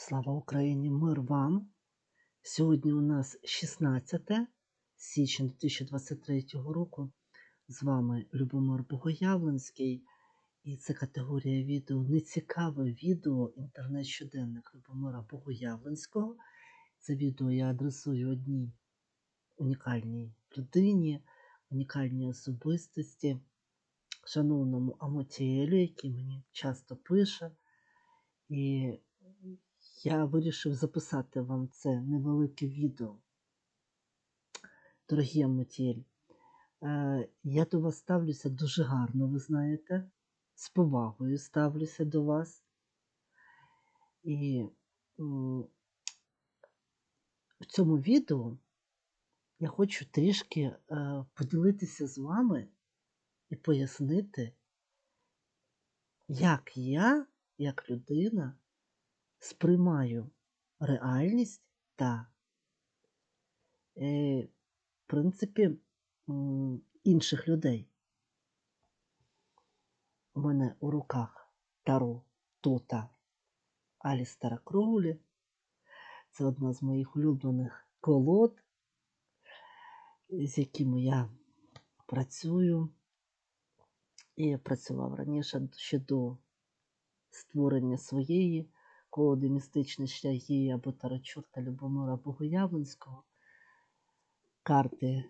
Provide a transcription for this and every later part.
Слава Україні! Мир вам! Сьогодні у нас 16 січня 2023 року. З вами Любомир Богоявленський. І це категорія відео Нецікаве відео інтернет-щоденник Любомира Богоявленського. Це відео я адресую одній унікальній людині, унікальній особистості, шановному Амотіелю, який мені часто пише. І я вирішив записати вам це невелике відео. Дорогі Амотіель, е, я до вас ставлюся дуже гарно, ви знаєте. З повагою ставлюся до вас. І в цьому відео я хочу трішки е, поділитися з вами і пояснити, як я, як людина, сприймаю реальність та, е, в принципі, інших людей. У мене у руках Таро Тота Алістера Кроулі. Це одна з моїх улюблених колод, з якими я працюю. І я працював раніше ще до створення своєї колоди містичні шляхи або Тарочорта Любомира Богоявленського. Карти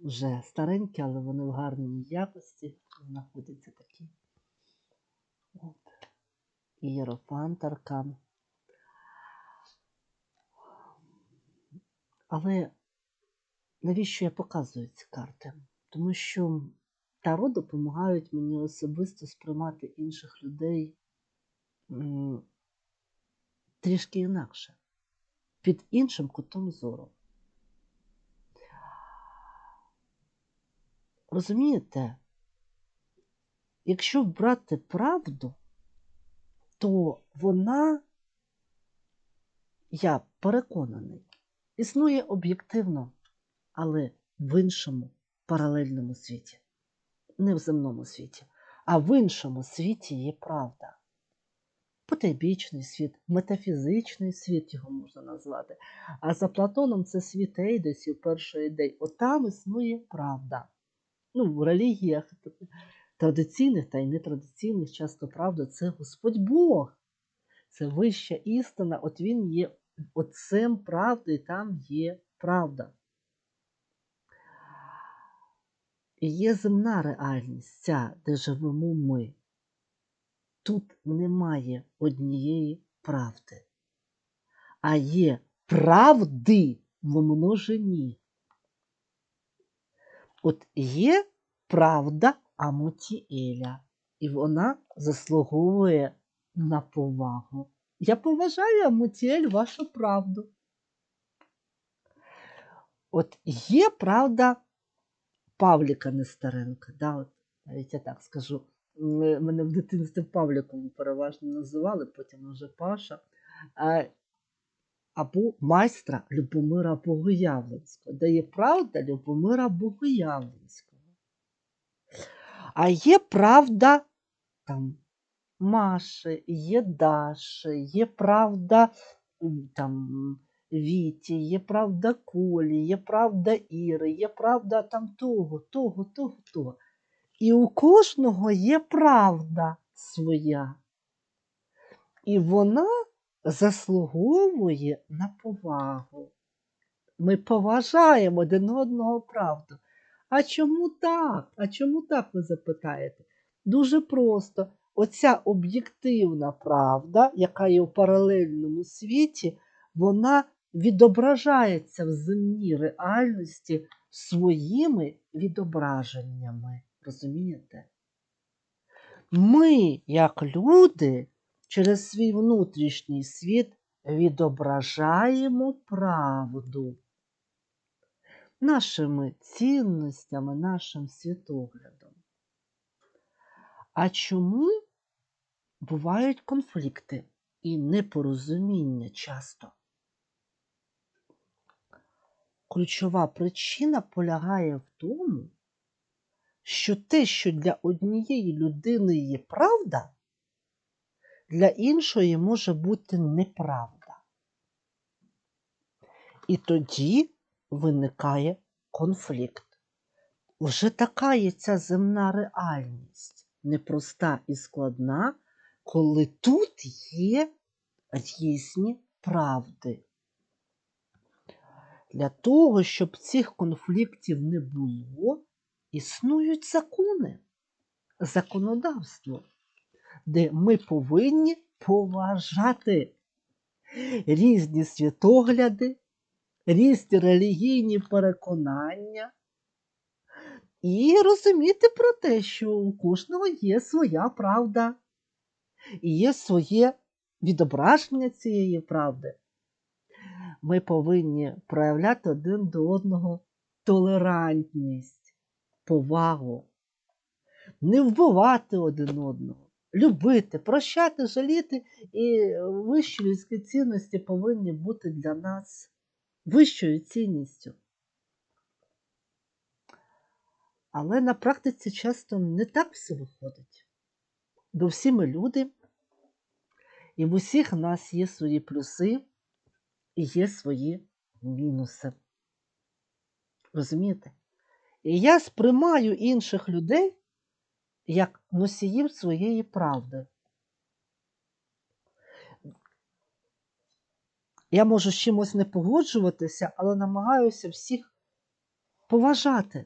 вже старенькі, але вони в гарній якості знаходяться такі. От. Ієрофант Аркан. Але навіщо я показую ці карти? Тому що Таро допомагають мені особисто сприймати інших людей трішки інакше, під іншим кутом зору. Розумієте, якщо брати правду, то вона, я переконаний, існує об'єктивно, але в іншому паралельному світі. Не в земному світі, а в іншому світі є правда. Потайбічний світ, метафізичний світ його можна назвати. А за Платоном це світ Ейдесів, першої ідей. Отам існує правда. Ну, в релігіях традиційних та й нетрадиційних часто правда це Господь Бог. Це вища істина, от він є отцем правди, і там є правда. І є земна реальність, ця, де живемо ми. Тут немає однієї правди, а є правди в множині. От є правда Амутіеля, і вона заслуговує на повагу. Я поважаю Амутіель вашу правду. От є правда Павліка Нестеренка. Да, от, навіть я так скажу. Мене в дитинстві Павліком переважно називали, потім вже Паша. Або майстра Любомира Богоявленського, де є правда Любомира Богоявленського. А є правда там Маші, є Даші, є правда там Віті, є правда Колі, є правда Іри, є правда там того, того, того, того. І у кожного є правда своя. І вона заслуговує на повагу. Ми поважаємо один одного правду. А чому так? А чому так ви запитаєте? Дуже просто. Оця об'єктивна правда, яка є в паралельному світі, вона відображається в земній реальності своїми відображеннями. Розумієте? Ми, як люди, через свій внутрішній світ відображаємо правду нашими цінностями, нашим світоглядом. А чому бувають конфлікти і непорозуміння часто? Ключова причина полягає в тому, що те, що для однієї людини є правда, для іншої може бути неправда. І тоді виникає конфлікт. Вже така є ця земна реальність, непроста і складна, коли тут є різні правди. Для того, щоб цих конфліктів не було, існують закони, законодавство, де ми повинні поважати різні світогляди, різні релігійні переконання і розуміти про те, що у кожного є своя правда і є своє відображення цієї правди. Ми повинні проявляти один до одного толерантність, повагу, не вбивати один одного, любити, прощати, жаліти, і вищі людські цінності повинні бути для нас вищою цінністю. Але на практиці часто не так все виходить. Бо всі ми люди, і в усіх нас є свої плюси і є свої мінуси. Розумієте? І я сприймаю інших людей як носіїв своєї правди. Я можу з чимось не погоджуватися, але намагаюся всіх поважати.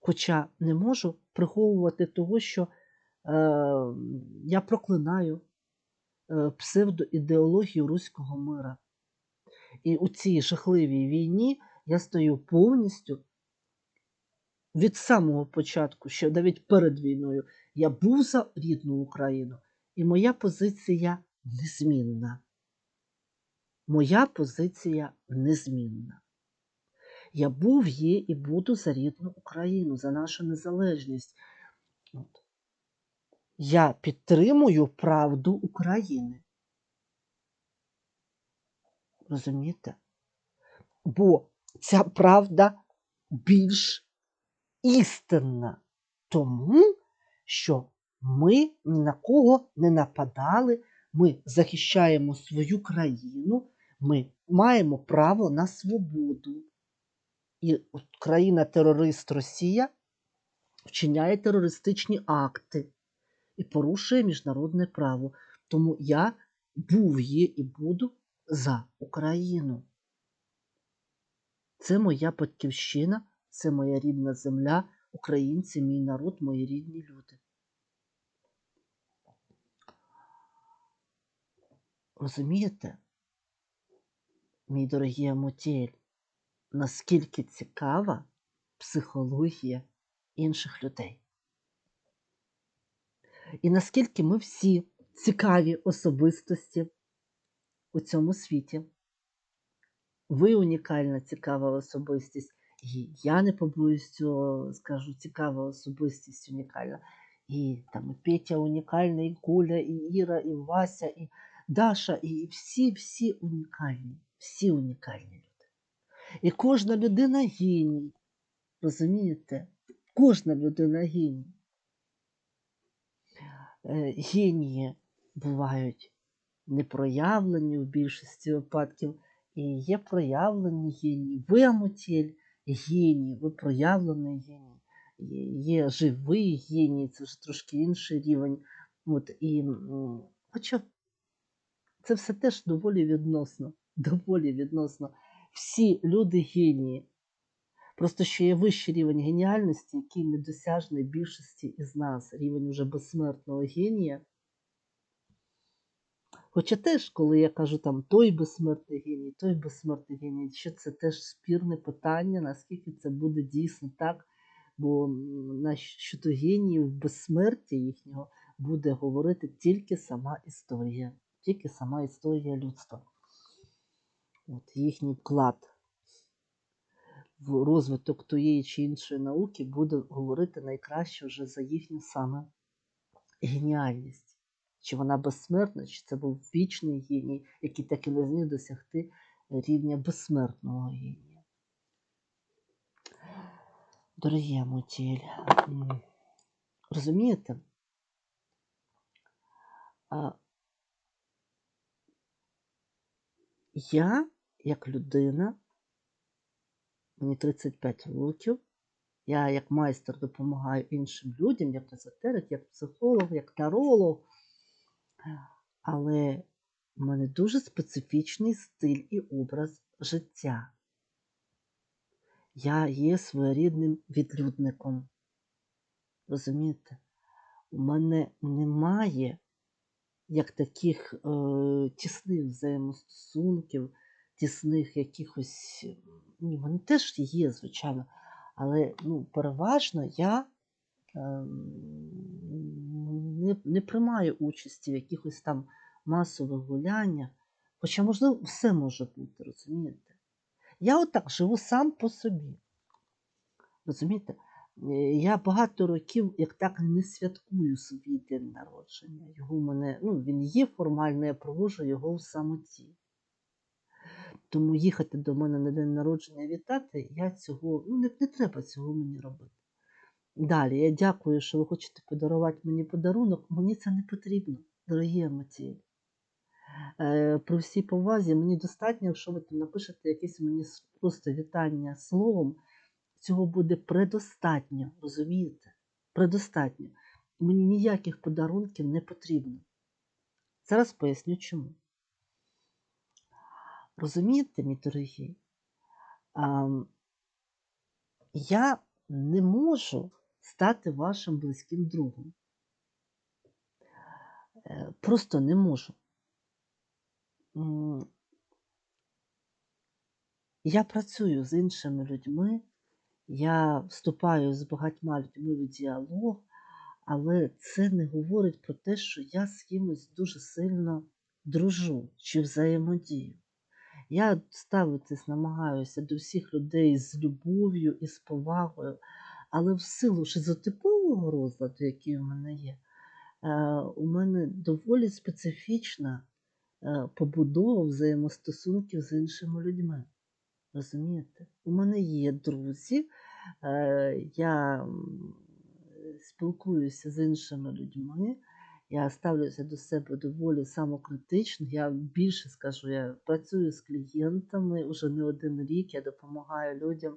Хоча не можу приховувати того, що е, я проклинаю е, псевдоідеологію руського мира. І у цій жахливій війні я стою повністю від самого початку, ще навіть перед війною, я був за рідну Україну, і моя позиція незмінна. Моя позиція незмінна. Я був, є і буду за рідну Україну, за нашу незалежність. От. Я підтримую правду України. Розумієте? Бо ця правда більш істинна, тому що ми ні на кого не нападали, ми захищаємо свою країну, ми маємо право на свободу. І країна-терорист Росія вчиняє терористичні акти і порушує міжнародне право. Тому я був, є і буду за Україну. Це моя батьківщина, це моя рідна земля, українці, мій народ, мої рідні люди. Розумієте, мій дорогий Амотєль, наскільки цікава психологія інших людей? І наскільки ми всі цікаві особистості у цьому світі? Ви унікальна, цікава особистість. І я не побоюсь цього, скажу, цікава особистість унікальна. І там і Петя унікальна, і Коля, і Іра, і Вася, і Даша, і всі-всі унікальні, всі унікальні люди. І кожна людина геній. Розумієте? Кожна людина геній. Е, генії бувають непроявлені в більшості випадків, і є проявлені генії. Ви амотіль геній, ви проявлений геній. Є живий геній, це вже трошки інший рівень. От, і, Хоча це все теж доволі відносно. Доволі відносно. Всі люди генії. Просто що є вищий рівень геніальності, який недосяжний більшості із нас, рівень уже безсмертного генія. Хоча теж, коли я кажу там той безсмертний геній, той безсмертний геній, що це теж спірне питання, наскільки це буде дійсно так, бо на щодо геніїв безсмертя їхнього буде говорити тільки сама історія, тільки сама історія людства. От Їхній вклад в розвиток тієї чи іншої науки буде говорити найкраще вже за їхню саме геніальність. Чи вона безсмертна, чи це був вічний геній, який так і не зміг досягти рівня безсмертного генія. Дорогі мотіль, розумієте? Я, як людина, мені 35 років, я як майстер допомагаю іншим людям, як езотерик, як психолог, як таролог. Але в мене дуже специфічний стиль і образ життя. Я є своєрідним відлюдником. Розумієте? У мене немає як таких е, тісних взаємостосунків, тісних якихось. Ні, вони теж є, звичайно. Але ну, переважно я е, не, не приймаю участі в якихось там масових гуляннях. Хоча, можливо, все може бути, розумієте? Я отак живу сам по собі. Розумієте? Е, Я багато років, як так, не святкую свій день народження. Його мене, ну, він є формально, я проводжу його в самоті. Тому їхати до мене на день народження вітати, я цього, ну, не, не треба цього мені робити. Далі, я дякую, що ви хочете подарувати мені подарунок. Мені це не потрібно, дорогі емоції. Е, при всій повазі, мені достатньо, якщо ви там напишете якесь мені просто вітання словом, цього буде предостатньо, розумієте? Предостатньо. Мені ніяких подарунків не потрібно. Зараз поясню чому. Розумієте, мій дорогий? А, я не можу стати вашим близьким другом. Е, Просто не можу. Я працюю з іншими людьми, я вступаю з багатьма людьми в діалог, але це не говорить про те, що я з кимось дуже сильно дружу чи взаємодію. Я ставитись намагаюся до всіх людей з любов'ю і з повагою, але в силу шизотипового розладу, який у мене є, е, у мене доволі специфічна е, побудова взаємостосунків з іншими людьми. Розумієте? У мене є друзі, е, я спілкуюся з іншими людьми, я ставлюся до себе доволі самокритично. Я більше скажу, я працюю з клієнтами вже не один рік, я допомагаю людям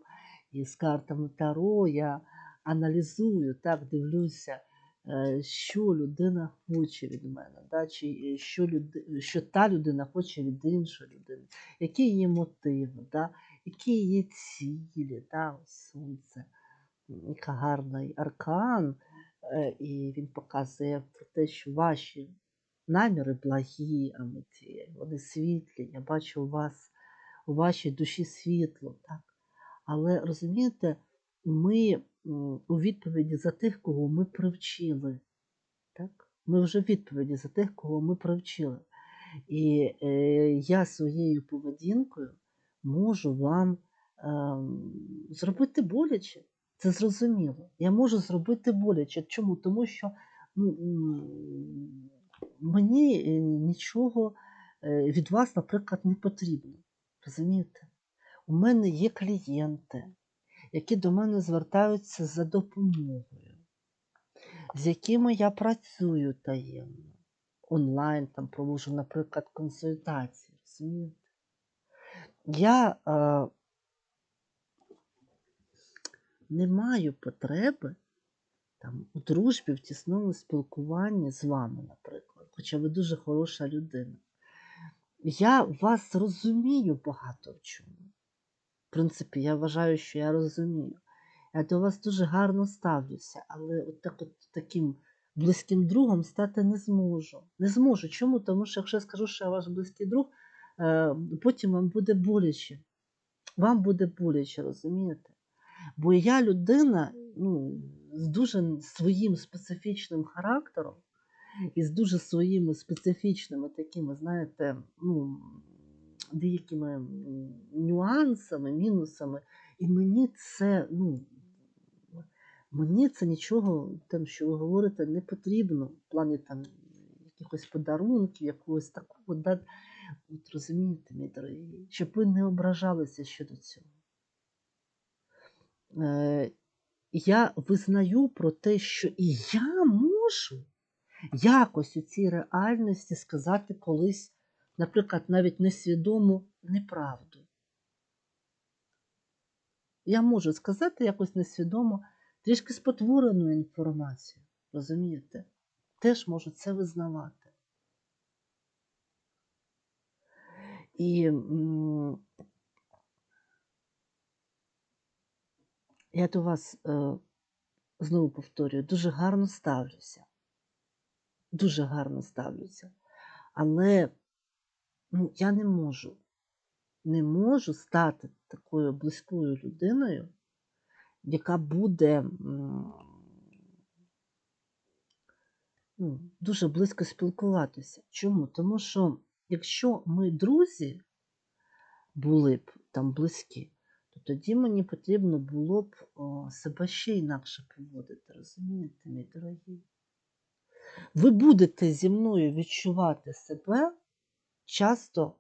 із картами Таро, я аналізую, так дивлюся, е, що людина хоче від мене, да, чи е, що, люди, що та людина хоче від іншої людини, які її мотиви, да, які її цілі, да, сонце, яка гарний аркан, е, і він показує про те, що ваші наміри благі, Аметія, вони світлі. Я бачу у вас, у вашій душі світло, так? Але розумієте, ми у відповіді за тих, кого ми привчили. Так? Ми вже в відповіді за тих, кого ми привчили. І е, я своєю поведінкою можу вам ем, зробити боляче. Це зрозуміло. Я можу зробити боляче. Чому? Тому що ну, мені е, нічого е, від вас, наприклад, не потрібно. Розумієте? У мене є клієнти, які до мене звертаються за допомогою, з якими я працюю таємно. Онлайн там проводжу, наприклад, консультації. Розумієте? Я е, не маю потреби там, у дружбі, в тісному спілкуванні з вами, наприклад, хоча ви дуже хороша людина. Я вас розумію багато в чому. В принципі, я вважаю, що я розумію. Я до вас дуже гарно ставлюся, але от так от таким близьким другом стати не зможу. Не зможу. Чому? Тому що якщо я скажу, що я ваш близький друг, е, потім вам буде боляче. Вам буде боляче, розумієте? Бо я людина ну, з дуже своїм специфічним характером і з дуже своїми специфічними такими, знаєте, ну, деякими нюансами, мінусами. І мені це, ну, мені це нічого, там, що ви говорите, не потрібно в плані там якихось подарунків, якогось такого. Да? От розумієте, мій дорогий, щоб ви не ображалися щодо цього. Е, я визнаю про те, що і я можу Якось у цій реальності сказати колись, наприклад, навіть несвідому неправду. Я можу сказати якось несвідомо трішки спотворену інформацію. Розумієте? Теж можу це визнавати. І я до вас е, знову повторюю, дуже гарно ставлюся. Дуже гарно ставлюся. Але ну, я не можу. Не можу стати такою близькою людиною, яка буде ну, дуже близько спілкуватися. Чому? Тому що якщо ми друзі були б там близькі, то тоді мені потрібно було б себе ще інакше поводити. Розумієте, мій дорогі? Ви будете зі мною відчувати себе часто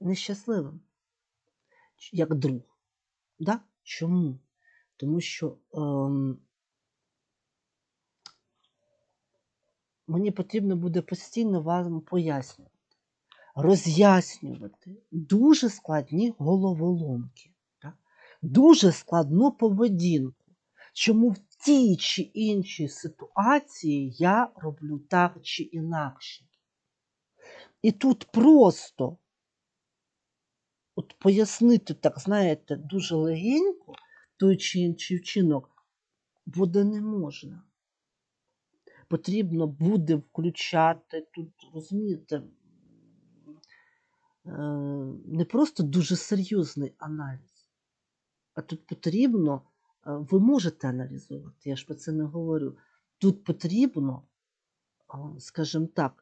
нещасливим, як друг. Да? Чому? Тому що ем, мені потрібно буде постійно вам пояснювати, роз'яснювати дуже складні головоломки, так? дуже складну поведінку. Чому в тій чи іншій ситуації я роблю так чи інакше. І тут просто от пояснити, так, знаєте, дуже легенько той чи інший вчинок буде не можна. Потрібно буде включати тут, розумієте, е, не просто дуже серйозний аналіз, а тут потрібно, е, ви можете аналізувати, я ж про це не говорю. Тут потрібно, скажімо так,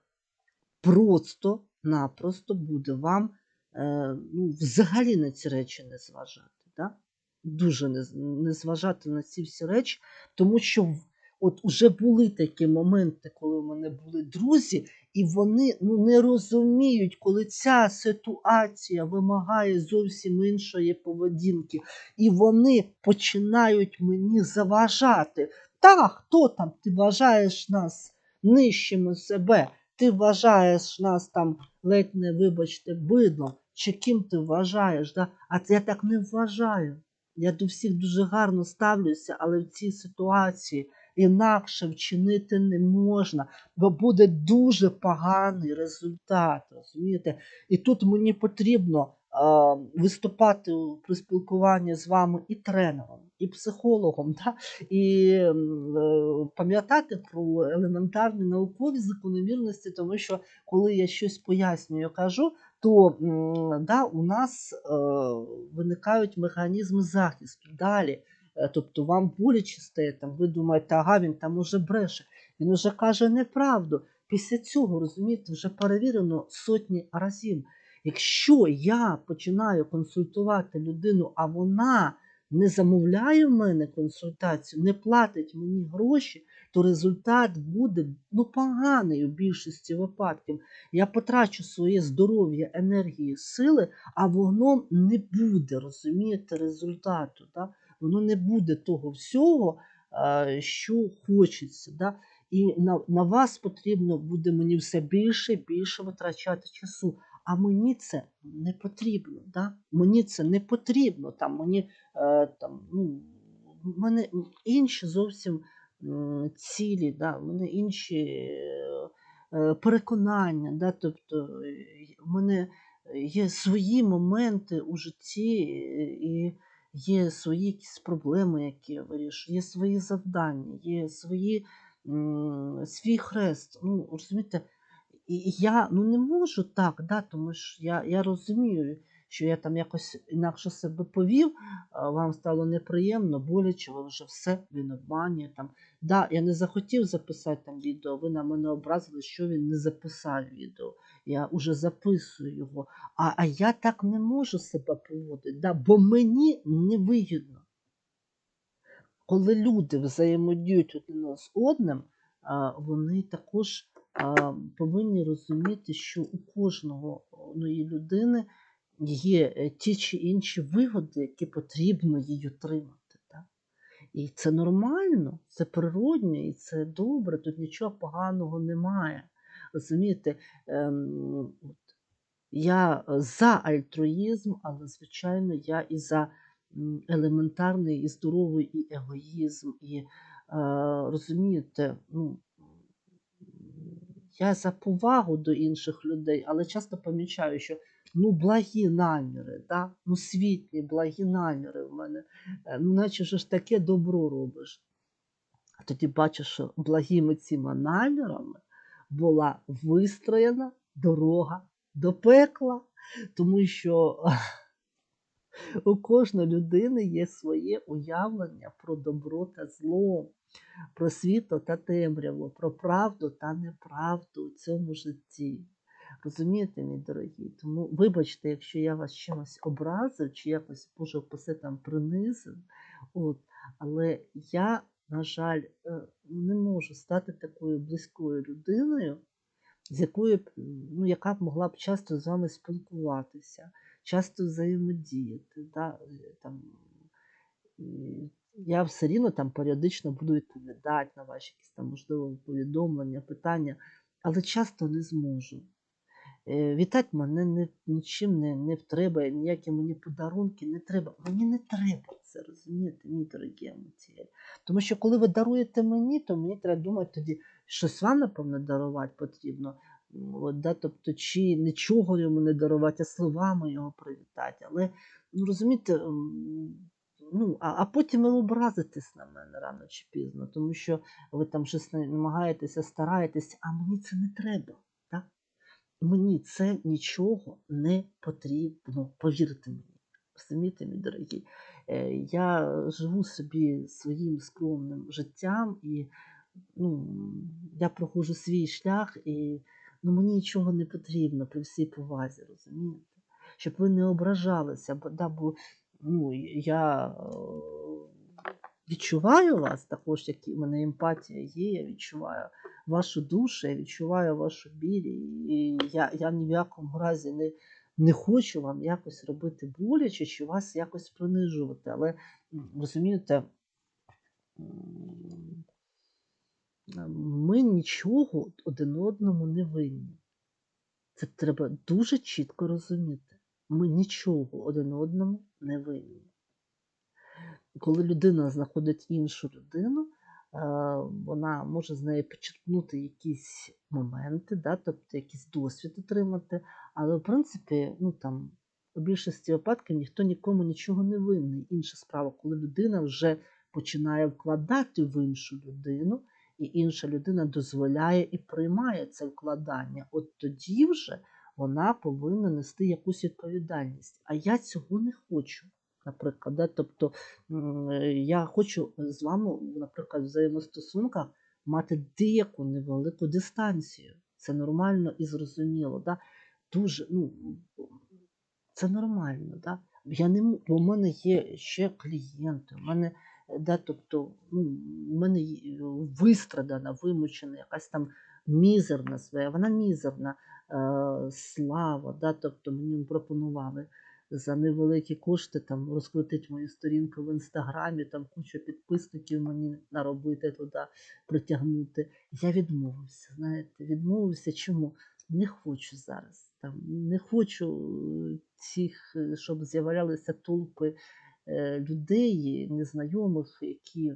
просто-напросто буде вам е, ну, взагалі на ці речі не зважати. Да? Дуже не, не зважати на ці всі речі, тому що от уже були такі моменти, коли в мене були друзі, і вони ну, не розуміють, коли ця ситуація вимагає зовсім іншої поведінки, і вони починають мені заважати. Та, хто там? Ти вважаєш нас нижчими себе, ти вважаєш нас там ледь не, вибачте, бидлом, чи ким ти вважаєш? Да? А я так не вважаю. Я до всіх дуже гарно ставлюся, але в цій ситуації інакше вчинити не можна, бо буде дуже поганий результат. Розумієте? І тут мені потрібно виступати при спілкуванні з вами і тренером, і психологом, да? і е, пам'ятати про елементарні наукові закономірності, тому що коли я щось пояснюю, кажу, то да, у нас е, виникають механізми захисту. Далі. Е, Тобто вам боляче стає, там, ви думаєте, ага, він там уже бреше, він уже каже неправду. Після цього, розумієте, вже перевірено сотні разів. Якщо я починаю консультувати людину, а вона не замовляє в мене консультацію, не платить мені гроші, то результат буде ну, поганий у більшості випадків. Я потрачу своє здоров'я, енергії, сили, а воно не буде, розумієте, результату. Да? Воно не буде того всього, е, що хочеться. Да? І на, на вас потрібно буде мені все більше і більше витрачати часу. А мені це не потрібно. Да? Мені це не потрібно. Там, мені, е, там, ну, мене інші зовсім цілі, да? мене інші е, переконання. Да? Тобто, мене є свої моменти у житті, і є свої якісь проблеми, які я вирішую, є свої завдання, є свої, свій хрест. Ну, розумієте, і я ну, не можу так, да, тому що я, я розумію, що я там якось інакше себе повів, вам стало неприємно, боляче, ви вже все, він обманює. Там. Да, я не захотів записати там відео, ви на мене образили, що він не записав відео. Я вже записую його. А, а я так не можу себе поводити, да, бо мені не вигідно. Коли люди взаємодіють один з одним, вони також повинні розуміти, що у кожного одної людини є е, ті чи інші вигоди, які потрібно їй отримати. Так? І це нормально, це природньо, і це добре, тут нічого поганого немає. Розумієте, ем, от, я за альтруїзм, але, звичайно, я і за елементарний і здоровий і егоїзм, і е, розумієте, ну, я за повагу до інших людей, але часто помічаю, що ну благі наміри, да? ну світлі, благі наміри в мене, е, ну наче ж таке добро робиш. А тоді бачиш, що благими цими намірами була вистроєна дорога до пекла, тому що у кожної людини є своє уявлення про добро та зло, про світло та темряву, про правду та неправду у цьому житті. Розумієте, мій дорогі? Тому вибачте, якщо я вас чимось образив, чи якось Боже упаси там принизив. От. Але я, на жаль, е, не можу стати такою близькою людиною, з якою ну, яка б могла б часто з вами спілкуватися, часто взаємодіяти. Да? е, Там, я все рівно там періодично буду відповідати на ваші якісь там, можливо, повідомлення, питання, але часто не зможу. Е, Вітати мене не, нічим не, не треба, ніякі мені подарунки не треба. Мені не треба це, розумієте, мій дорогі емоції. Тому що коли ви даруєте мені, то мені треба думати тоді, щось вам, напевно, дарувати потрібно. От, да, тобто, чи нічого йому не дарувати, а словами його привітати. Але ну, розумієте, ну, а, а потім ви образитесь на мене рано чи пізно, тому що ви там щось намагаєтеся, стараєтесь, а мені це не треба. Так? Мені це нічого не потрібно, повірте мені. Розумієте, мій дорогі? Е, Я живу собі своїм скромним життям, і ну, я проходжу свій шлях, і ну, мені нічого не потрібно при всій повазі, розумієте? Щоб ви не ображалися, бо, да, бо ну, я е, відчуваю вас також, як в мене емпатія є, я відчуваю вашу душу, я відчуваю вашу біль, і я, я ні в якому разі не, не хочу вам якось робити боляче чи вас якось принижувати. Але розумієте, ми нічого один одному не винні. Це треба дуже чітко розуміти. Ми нічого один одному не винні. Коли людина знаходить іншу людину, е, вона може з нею почерпнути якісь моменти, да, тобто якийсь досвід отримати, але в принципі, ну там у більшості випадків ніхто нікому нічого не винний. Інша справа, коли людина вже починає вкладати в іншу людину, і інша людина дозволяє і приймає це вкладання, от тоді вже вона повинна нести якусь відповідальність. А я цього не хочу. Наприклад, да? тобто я хочу з вами, наприклад, в взаємостосунках мати деяку невелику дистанцію. Це нормально і зрозуміло. Да? Дуже, ну, це нормально. Да? Я не, бо в мене є ще клієнти, у мене, да, тобто, ну, в мене е, вистрадана, вимучена, якась там мізерна своя, вона мізерна слава, да, тобто мені пропонували за невеликі кошти там розкрутити мою сторінку в інстаграмі, там кучу підписників мені наробити туди, притягнути. Я відмовився. Знаєте, відмовився. Чому? Не хочу зараз. Там, не хочу е, цих, е, щоб з'являлися толпи е, людей, незнайомих, які.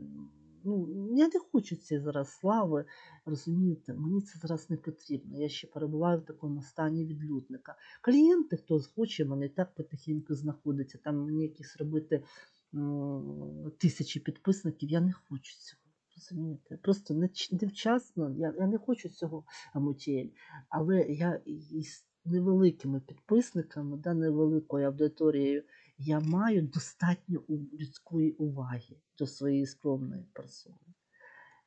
Ну, я не хочу цієї зараз слави, розумієте, мені це зараз не потрібно. Я ще перебуваю в такому стані відлюдника. Клієнти, хто захоче, мене так потихеньку знаходиться. Там мені якісь робити м, тисячі підписників. Я не хочу цього. Розумієте? Просто не, невчасно, я, я не хочу цього амутіель. Але я із невеликими підписниками, да, невеликою аудиторією, я маю достатньо людської уваги до своєї скромної персони.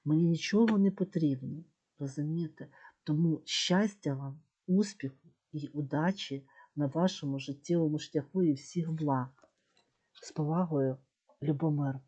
Мені нічого не потрібно, розумієте? Тому щастя вам, успіху і удачі на вашому життєвому шляху і всіх благ. З повагою, Любомир.